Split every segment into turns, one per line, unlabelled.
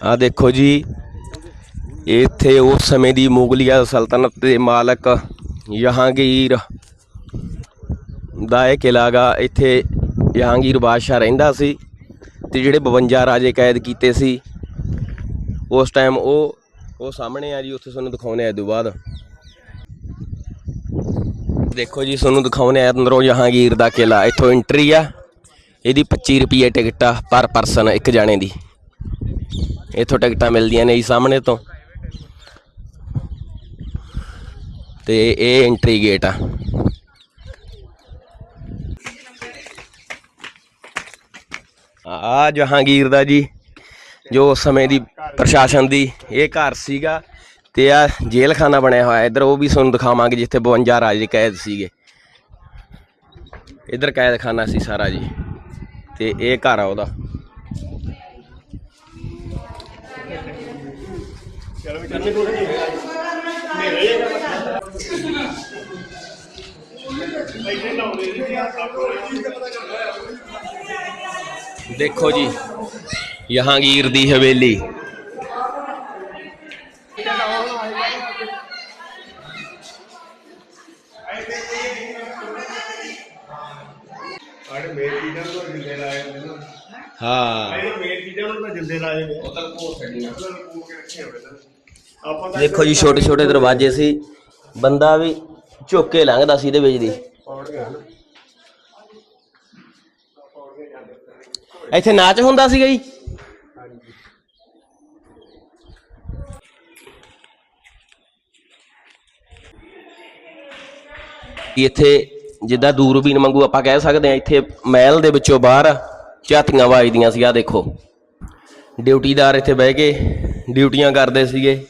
ਆ ਦੇਖੋ ਜੀ, ਇੱਥੇ ਉਸ ਸਮੇਂ ਦੀ ਮੁਗਲਿਆ ਸਲਤਨਤ ਦੇ ਮਾਲਕ ਜਹਾਂਗੀਰ ਦਾ ਇਹ ਕਿਲ੍ਹਾ ਗਾ, ਇੱਥੇ ਜਹਾਂਗੀਰ ਬਾਦਸ਼ਾਹ ਰਹਿੰਦਾ ਸੀ ਤੇ ਜਿਹੜੇ 52 ਰਾਜੇ ਕੈਦ ਕੀਤੇ ਸੀ, ਉਸ ਟਾਈਮ ਉਹ ਉਹ ਸਾਹਮਣੇ ਆ ਜੀ, ਉੱਥੇ ਤੁਹਾਨੂੰ ਦਿਖਾਉਣੇ ਆ ਇਹ ਤੋਂ ਬਾਅਦ। ਦੇਖੋ ਜੀ, ਤੁਹਾਨੂੰ ਦਿਖਾਉਣੇ ਆ ਅੰਦਰੋਂ ਜਹਾਂਗੀਰ ਦਾ ਕਿਲ੍ਹਾ, ਇੱਥੋਂ ਐਂਟਰੀ ਆ, ਇਹਦੀ 25 ਰੁਪਏ ਟਿਕਟ ਆ ਪਰ ਪਰਸਨ ਇੱਕ ਜਾਣੇ ਦੀ। ਇੱਥੋਂ ਟਿਕਟਾਂ ਮਿਲਦੀਆਂ ਨੇ ਜੀ ਸਾਹਮਣੇ ਤੋਂ। ਤੇ ਇਹ ਐਂਟਰੀ ਗੇਟ ਆ। ਆ ਜਹਾਂਗੀਰ ਦਾ ਜੀ, ਜੋ ਉਸ ਸਮੇਂ ਦੀ ਪ੍ਰਸ਼ਾਸਨ ਦੀ ਇਹ ਘਰ ਸੀਗਾ ਤੇ ਆ ਜੇਲਖਾਨਾ ਬਣਿਆ ਹੋਇਆ। ਇੱਧਰ ਉਹ ਵੀ ਤੁਹਾਨੂੰ ਦਿਖਾਵਾਂਗੇ ਜਿੱਥੇ 52 ਰਾਜੇ ਕੈਦ ਸੀਗੇ। ਇੱਧਰ ਕੈਦ ਖਾਨਾ ਸੀ ਸਾਰਾ ਜੀ। ਤੇ ਇਹ ਘਰ ਆ ਉਹਦਾ। ਦੇਖੋ ਜੀ ਜਹਾਂਗੀਰ ਦੀ ਹਵੇਲੀ। ਹਾਂ।
ਮੇਰ ਚੀਜ਼ਾਂ ਨੂੰ ਤਾਂ ਜਿੰਦੇ ਲਾਏ ਨੇ। ਉਹ ਤਾਂ ਕੋਲ ਛੱਡੀਆਂ ਉਹਨਾਂ ਨੂੰ ਕੋਲ ਕੇ ਰੱਖੇ ਹੋਏ ਨੇ ਆਪਾਂ ਤਾਂ।
ਦੇਖੋ ਜੀ ਛੋਟੇ ਛੋਟੇ ਦਰਵਾਜ਼ੇ ਸੀ। ਬੰਦਾ ਵੀ ਝੁੱਕ ਕੇ ਲੰਘਦਾ ਸੀ ਇਹਦੇ ਵਿੱਚ ਦੀ ਇੱਥੇ ਨਾਚ ਹੁੰਦਾ ਸੀਗਾ ਜੀ। ਇੱਥੇ ਜਿੱਦਾਂ ਦੂਰਬੀਨ ਵਾਂਗੂ ਆਪਾਂ ਕਹਿ ਸਕਦੇ ਆ ਇੱਥੇ ਮਹਿਲ ਦੇ ਵਿੱਚੋਂ ਬਾਹਰ ਝਾਤੀਆਂ ਵੱਜਦੀਆਂ ਸੀ ਆ ਦੇਖੋ। ਡਿਊਟੀਦਾਰ ਇੱਥੇ ਬਹਿ ਕੇ ਡਿਊਟੀਆਂ ਕਰਦੇ ਸੀਗੇ।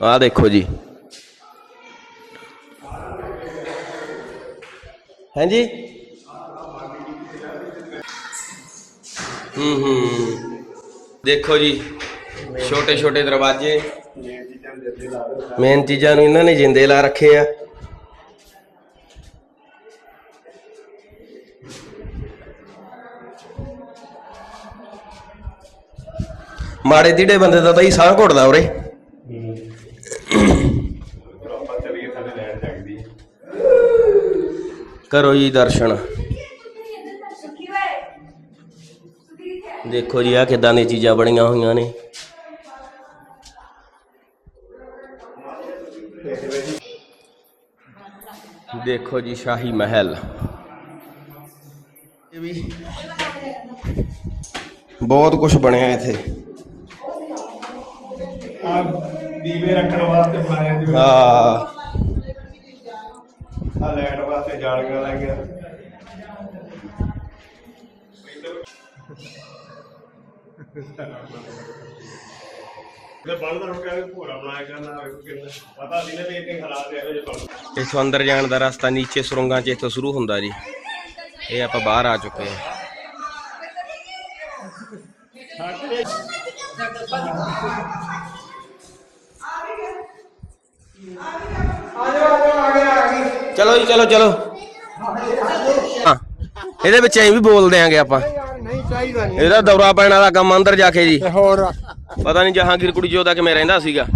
ਆਹ ਦੇਖੋ ਜੀ। ਹਾਂਜੀ? ਹੂੰ ਹੂੰ। ਦੇਖੋ ਜੀ, ਛੋਟੇ ਛੋਟੇ ਦਰਵਾਜ਼ੇ। ਮੇਨ ਚੀਜ਼ਾਂ ਨੂੰ ਇਹਨਾਂ ਨੇ ਜਿੰਦੇ ਲਾ ਰੱਖੇ ਆ। ਮਾੜੇ ਦੀੜੇ ਬੰਦੇ ਦਾ ਤਾਂ ਹੀ ਸਾਹ ਘੁੱਟਦਾ ਉਰੇ
ਆਪਾਂ ਚਲੀਏ ਥੱਲੇ ਲੈਣ ਚਾਹੀਦੀ
ਕਰੋ ਜੀ ਦਰਸ਼ਨ। ਦੇਖੋ ਜੀ ਆ ਕਿਦਾਂ ਦੀਆਂ ਚੀਜ਼ਾਂ ਬਣੀਆਂ ਹੋਈਆਂ ਨੇ। ਦੇਖੋ ਜੀ ਸ਼ਾਹੀ ਮਹਿਲ। ਇਹ ਵੀ ਬਹੁਤ ਕੁਝ ਬਣਿਆ ਇੱਥੇ।
ਆ ਦੀਵੇ ਰੱਖਣ ਵਾਸਤੇ ਬਣਾਇਆ ਜੀ
ਆ
ਆ ਲੈਟ ਵਾਸਤੇ ਜਾਲੀਆਂ ਜਿਹੇ ਬਣ
ਇੱਥੋਂ ਅੰਦਰ ਜਾਣ ਦਾ ਰਸਤਾ ਨੀਚੇ ਸੁਰੰਗਾਂ 'ਚ ਇੱਥੋਂ ਸ਼ੁਰੂ ਹੁੰਦਾ ਜੀ। ਇਹ ਆਪਾਂ ਬਾਹਰ ਆ ਚੁੱਕੇ ਹਾਂ। ਚਲੋ ਜੀ ਚਲੋ ਚਲੋ। ਹਾਂ ਇਹਦੇ ਵਿੱਚ ਐਂ ਵੀ ਬੋਲ ਦਿਆਂਗੇ ਆਪਾਂ।
ਨਹੀਂ ਚਾਹੀਦਾ ਨਹੀਂ
ਇਹਦਾ ਦੌਰਾ ਪੈਣ ਵਾਲਾ ਕੰਮ ਅੰਦਰ ਜਾ ਕੇ ਜੀ।
ਹੋਰ।
ਪਤਾ ਨਹੀਂ ਜਹਾਂਗੀਰ ਕੁੜੀ ਜੋਦਾ ਕਿਵੇਂ ਰਹਿੰਦਾ ਸੀਗਾ।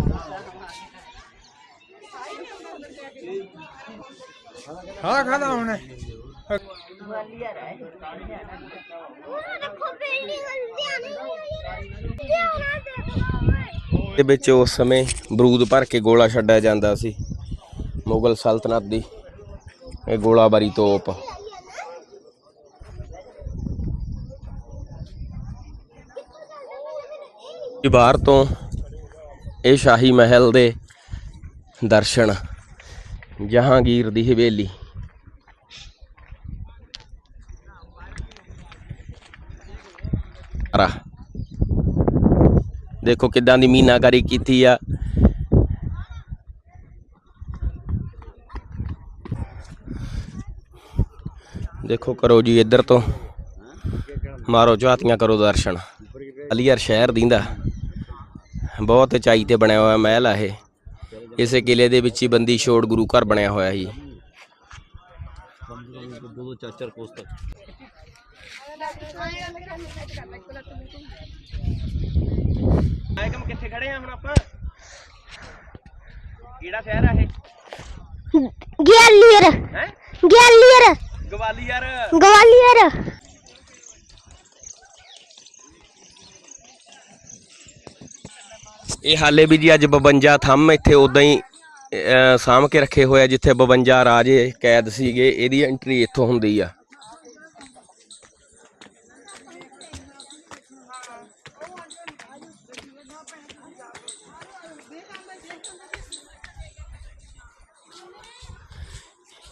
ਹਾਂ ਖਾਦਾ ਹੁਣ।
ਦੇ ਵਿੱਚ ਉਸ ਸਮੇਂ ਬਰੂਦ ਭਰ ਕੇ ਗੋਲਾ ਛੱਡਿਆ ਜਾਂਦਾ ਸੀ। ਮੁਗਲ ਸਲਤਨਤ ਦੀ। ਇਹ ਗੋਲਾਬਾਰੀ ਤੋਪ। ਬਾਹਰ ਤੋਂ ਇਹ ਸ਼ਾਹੀ ਮਹਿਲ ਦੇ ਦਰਸ਼ਨ, ਜਹਾਂਗੀਰ ਦੀ ਹਵੇਲੀ। ਰਾ ਦੇਖੋ ਕਿੱਦਾਂ ਦੀ ਮੀਨਾਕਾਰੀ ਕੀਤੀ ਆ। ਦੇਖੋ ਕਰੋ ਜੀ ਇੱਧਰ ਤੋਂ। ਮਾਰੋ ਝਾਤੀਆਂ ਕਰੋ ਦਰਸ਼ਨ। ਅਲੀਅਰ ਸ਼ਹਿਰ ਦੀਂਦਾ। ਬਹੁਤ ਉਚਾਈ ਤੇ ਬਣਿਆ ਹੋਇਆ ਮਹਿਲ ਆ ਇਹ। ਇਸੇ ਕਿਲੇ ਦੇ ਵਿੱਚ ਹੀ ਬੰਦੀ ਛੋੜ ਗੁਰੂ ਘਰ ਬਣਿਆ ਹੋਇਆ ਜੀ ਖੜੇ ਆ ਹੁਣ ਆਪਾਂ? ਕਿਹੜਾ ਸ਼ਹਿਰ ਆ ਇਹ?
ਗਵਾਲੀਅਰ
ਹੈ?
ਗਵਾਲੀਅਰ
ਗਵਾਲੀਅਰ ਇਹ ਹਾਲੇ ਵੀ ਜੀ ਅੱਜ 52 ਥੰਮ ਇੱਥੇ ਉਦਾਂ ਹੀ ਸਾਂਭ ਕੇ ਰੱਖੇ ਹੋਏ ਆ ਜਿੱਥੇ 52 ਰਾਜੇ ਕੈਦ ਸੀਗੇ ਇਹਦੀ ਐਂਟਰੀ ਇੱਥੋਂ ਹੁੰਦੀ ਆ।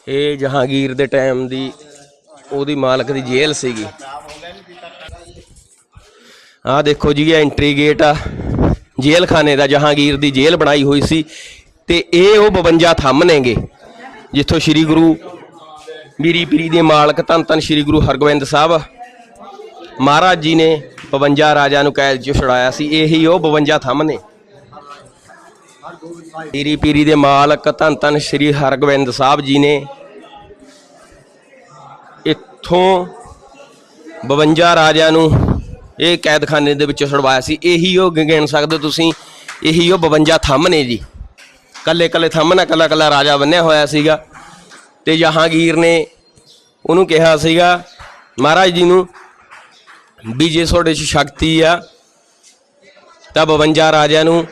ਇਹ ਜਹਾਂਗੀਰ ਦੇ ਟਾਈਮ ਦੀ ਉਹਦੀ ਮਾਲਕ ਦੀ ਜੇਲ੍ਹ ਸੀਗੀ। ਆਹ ਦੇਖੋ ਜੀ, ਇਹ ਐਂਟਰੀ ਗੇਟ ਆ। ਜੇਲ੍ਹ ਖਾਨੇ ਦਾ ਜਹਾਂਗੀਰ ਦੀ ਜੇਲ੍ਹ ਬਣਾਈ ਹੋਈ ਸੀ ਤੇ ਇਹ ਉਹ 52 ਥੰਮ ਨੇਗੇ, ਜਿੱਥੋਂ ਸ੍ਰੀ ਗੁਰੂ ਮੀਰੀ ਪੀਰੀ ਦੇ ਮਾਲਕ ਧੰਨ ਧੰਨ ਸ੍ਰੀ ਗੁਰੂ ਹਰਗੋਬਿੰਦ ਸਾਹਿਬ ਮਹਾਰਾਜ ਜੀ ਨੇ 52 ਰਾਜਾ ਨੂੰ ਕੈਦ ਚੋਂ ਛੁਡਾਇਆ ਸੀ। ਇਹੀ ਉਹ 52 ਥੰਮ ਨੇ। ਪੀਰੀ ਪੀਰੀ ਦੇ ਮਾਲਕ ਧੰਨ ਧੰਨ ਸ੍ਰੀ ਹਰਗੋਬਿੰਦ ਸਾਹਿਬ ਜੀ ਨੇ ਇੱਥੋਂ 52 ਰਾਜਿਆਂ ਨੂੰ ਇਹ ਕੈਦਖਾਨੇ ਦੇ ਵਿੱਚੋਂ ਛੁਡਵਾਇਆ ਸੀ। ਇਹੀ ਉਹ ਗਿ- ਗਿਣ ਸਕਦੇ ਹੋ ਤੁਸੀਂ, ਇਹੀ ਉਹ 52 ਥੰਮ ਨੇ ਜੀ। ਕੱਲੇ ਕੱਲੇ ਥੰਮ ਨਾਲ ਕੱਲਾ ਕੱਲਾ ਰਾਜਾ ਬੰਨਿਆ ਹੋਇਆ ਸੀਗਾ ਤੇ ਜਹਾਂਗੀਰ ਨੇ ਉਹਨੂੰ ਕਿਹਾ ਸੀਗਾ, ਮਹਾਰਾਜ ਜੀ ਨੂੰ ਵੀ ਜੇ ਤੁਹਾਡੇ 'ਚ ਸ਼ਕਤੀ ਆ ਤਾਂ 52 ਰਾਜਿਆਂ ਨੂੰ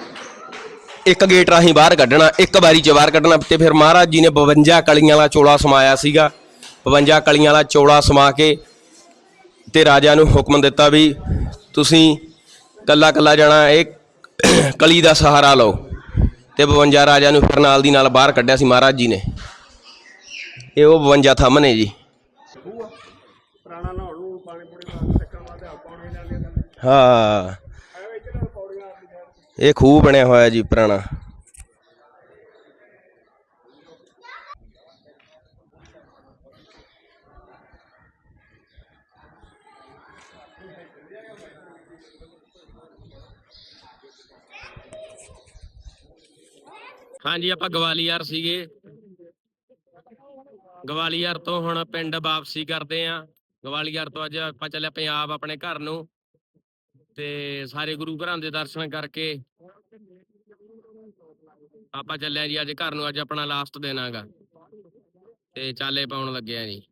ਇੱਕ ਗੇਟ ਰਾਹੀਂ ਬਾਹਰ ਕੱਢਣਾ ਇੱਕ ਵਾਰੀ 'ਚ ਬਾਹਰ ਕੱਢਣਾ ਤੇ ਫਿਰ ਮਹਾਰਾਜ ਜੀ ਨੇ 52 ਕਲੀਆਂ ਵਾਲਾ ਚੋਲਾ ਸਮਾਇਆ ਸੀਗਾ। 52 ਕਲੀਆਂ ਵਾਲਾ ਚੋਲਾ ਸਮਾ ਕੇ ਤੇ ਰਾਜਾ ਨੂੰ ਹੁਕਮ ਦਿੱਤਾ ਵੀ ਤੁਸੀਂ ਕੱਲਾ ਕੱਲਾ ਜਾਣਾ ਇਹ ਕਲੀ ਦਾ ਸਹਾਰਾ ਲਓ। ਤੇ 52 ਰਾਜਾ ਨੂੰ ਫਿਰ ਨਾਲ ਦੀ ਨਾਲ ਬਾਹਰ ਕੱਢਿਆ ਸੀ ਮਹਾਰਾਜ ਜੀ ਨੇ। ਇਹ ਉਹ 52 ਥੰਮ ਨੇ ਜੀ।
ਪੁਰਾਣਾ
ਇਹ ਖੂਹ ਬਣਿਆ ਹੋਇਆ ਜੀ ਪੁਰਾਣਾ। ਹਾਂਜੀ, ਆਪਾਂ ਗਵਾਲੀਅਰ ਸੀਗੇ। ਗਵਾਲੀਅਰ ਤੋਂ ਹੁਣ ਪਿੰਡ ਵਾਪਸੀ ਕਰਦੇ ਆਂ। ਗਵਾਲੀਅਰ ਤੋਂ ਅੱਜ ਆਪਾਂ ਚੱਲੇ ਪੰਜਾਬ ਆਪਣੇ ਘਰ ਨੂੰ। ਤੇ ਸਾਰੇ ਗੁਰੂ ਘਰਾਂ ਦੇ ਦਰਸ਼ਨ ਕਰਕੇ ਆਪਾਂ ਚੱਲੇ ਜੀ, ਅੱਜ ਘਰ ਨੂੰ ਅੱਜ ਆਪਣਾ ਲਾਸਟ ਦਿਨ ਆਗਾ ਤੇ ਚਾਲੇ ਪਾਉਣ ਲੱਗੇ ਜੀ।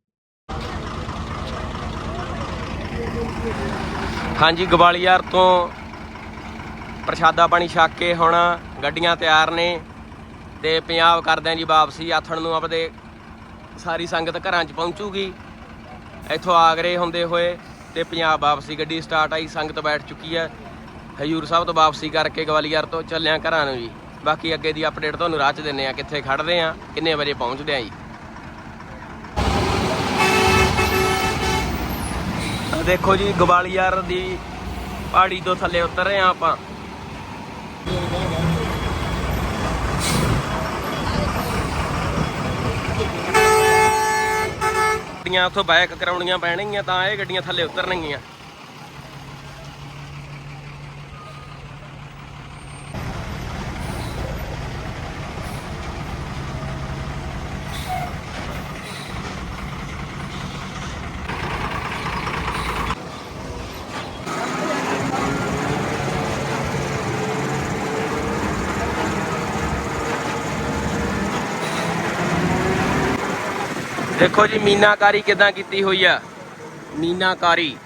ਹਾਂਜੀ, ਗਵਾਲੀਅਰ ਤੋਂ ਪ੍ਰਸ਼ਾਦਾ ਪਾਣੀ ਛਕ ਕੇ ਹੁਣ ਗੱਡੀਆਂ ਤਿਆਰ ਨੇ ਤੇ ਪੰਜਾਬ ਕਰਦੇ ਆਂ ਜੀ ਵਾਪਸੀ, ਆਥਣ ਨੂੰ ਆਪਦੇ ਸਾਰੀ ਸੰਗਤ ਘਰਾਂ 'ਚ ਪਹੁੰਚੂਗੀ। ਇੱਥੋਂ ਆਗਰੇ ਹੁੰਦੇ ਹੋਏ ਤੇ ਪੰਜਾਬ ਵਾਪਸੀ ਗੱਡੀ ਸਟਾਰਟ ਆਈ, ਸੰਗਤ ਬੈਠ ਚੁੱਕੀ ਹੈ। ਹਜੂਰ ਸਾਹਿਬ ਤੋਂ ਵਾਪਸੀ ਕਰਕੇ ਗਵਾਲੀਅਰ ਤੋਂ ਚੱਲਿਆ ਘਰਾਂ ਨੂੰ ਜੀ। ਬਾਕੀ ਅੱਗੇ ਦੀ ਅਪਡੇਟ ਤੁਹਾਨੂੰ ਰਾਹ 'ਚ ਦਿੰਨੇ ਆ ਕਿੱਥੇ ਖੜਦੇ ਆ ਕਿੰਨੇ ਵਜੇ ਪਹੁੰਚਦੇ ਆ ਜੀ। ਦੇਖੋ ਜੀ, ਗਵਾਲੀਅਰ ਦੀ ਪਹਾੜੀ ਤੋਂ ਥੱਲੇ ਉਤਰ ਰਹੇ ਆ ਆਪਾਂ। ਗੱਡੀਆਂ ਉੱਥੋਂ ਬੈਕ ਕਰਾਉਣੀਆਂ ਪੈਣਗੀਆਂ ਤਾਂ ਇਹ ਗੱਡੀਆਂ ਥੱਲੇ ਉਤਰਨਗੀਆਂ। ਦੇਖੋ ਜੀ ਮੀਨਾਕਾਰੀ ਕਿਦਾਂ ਕੀਤੀ ਹੋਈ ਆ? ਮੀਨਾਕਾਰੀ।